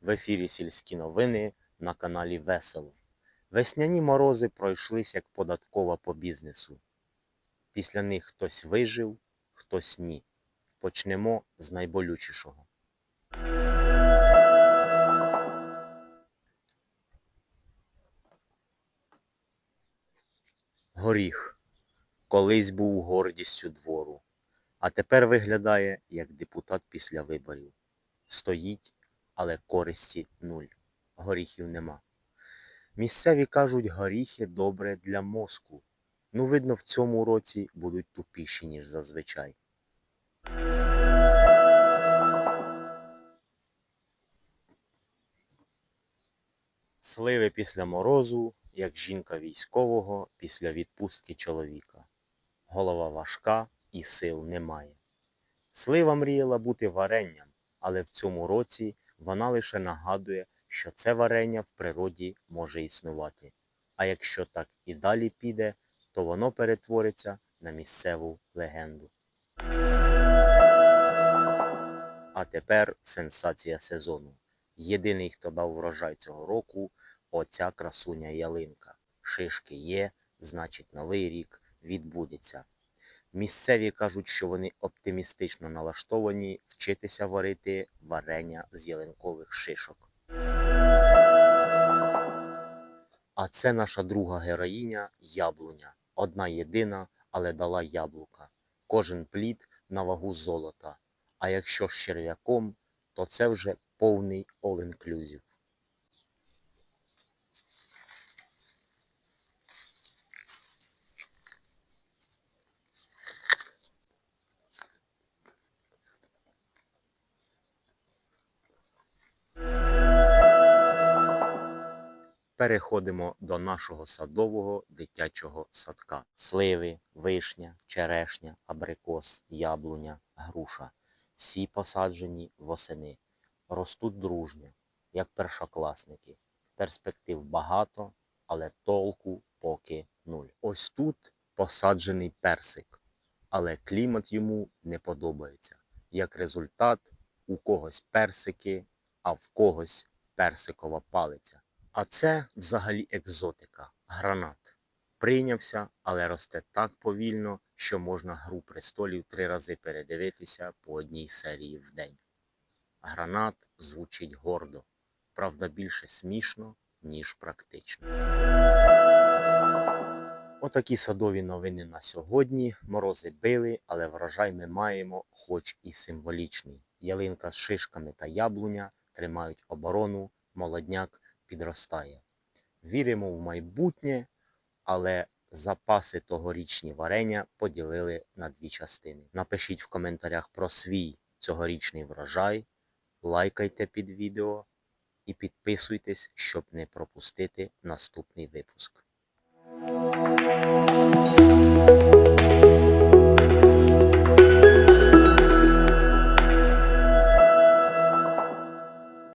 В ефірі сільські новини на каналі Весело. Весняні морози пройшлись як податкова по бізнесу. Після них хтось вижив, хтось ні. Почнемо з найболючішого. Горіх. Колись був гордістю двору, а тепер виглядає як депутат після виборів. Стоїть, але користі нуль. Горіхів нема. Місцеві кажуть, горіхи добре для мозку. Ну, видно, в цьому році будуть тупіші, ніж зазвичай. Сливи після морозу, як жінка військового після відпустки чоловіка. Голова важка і сил немає. Слива мріяла бути варенням, але в цьому році вона лише нагадує, що це варення в природі може існувати. А якщо так і далі піде, то воно перетвориться на місцеву легенду. А тепер сенсація сезону. Єдиний, хто дав врожай цього року, оця красуня ялинка. Шишки є, значить новий рік відбудеться. Місцеві кажуть, що вони оптимістично налаштовані вчитися варити варення з ялинкових шишок. А це наша друга героїня яблуня. Одна єдина, але дала яблука. Кожен плід на вагу золота. А якщо з черв'яком, то це вже повний all-inclusive. Переходимо до нашого садового дитячого садка. Сливи, вишня, черешня, абрикос, яблуня, груша. Всі посаджені восени. Ростуть дружньо, як першокласники. Перспектив багато, але толку поки нуль. Ось тут посаджений персик, але клімат йому не подобається. Як результат, у когось персики, а в когось персикова палиця. А це взагалі екзотика, гранат. Прийнявся, але росте так повільно, що можна гру престолів три рази передивитися по одній серії в день. Гранат звучить гордо, правда більше смішно, ніж практично. Отакі садові новини на сьогодні. Морози били, але врожай ми маємо, хоч і символічний. Ялинка з шишками та яблуня тримають оборону, молодняк підростає. Віримо в майбутнє, але запаси тогорічні варення поділили на дві частини. Напишіть в коментарях про свій цьогорічний врожай, лайкайте під відео і підписуйтесь, щоб не пропустити наступний випуск.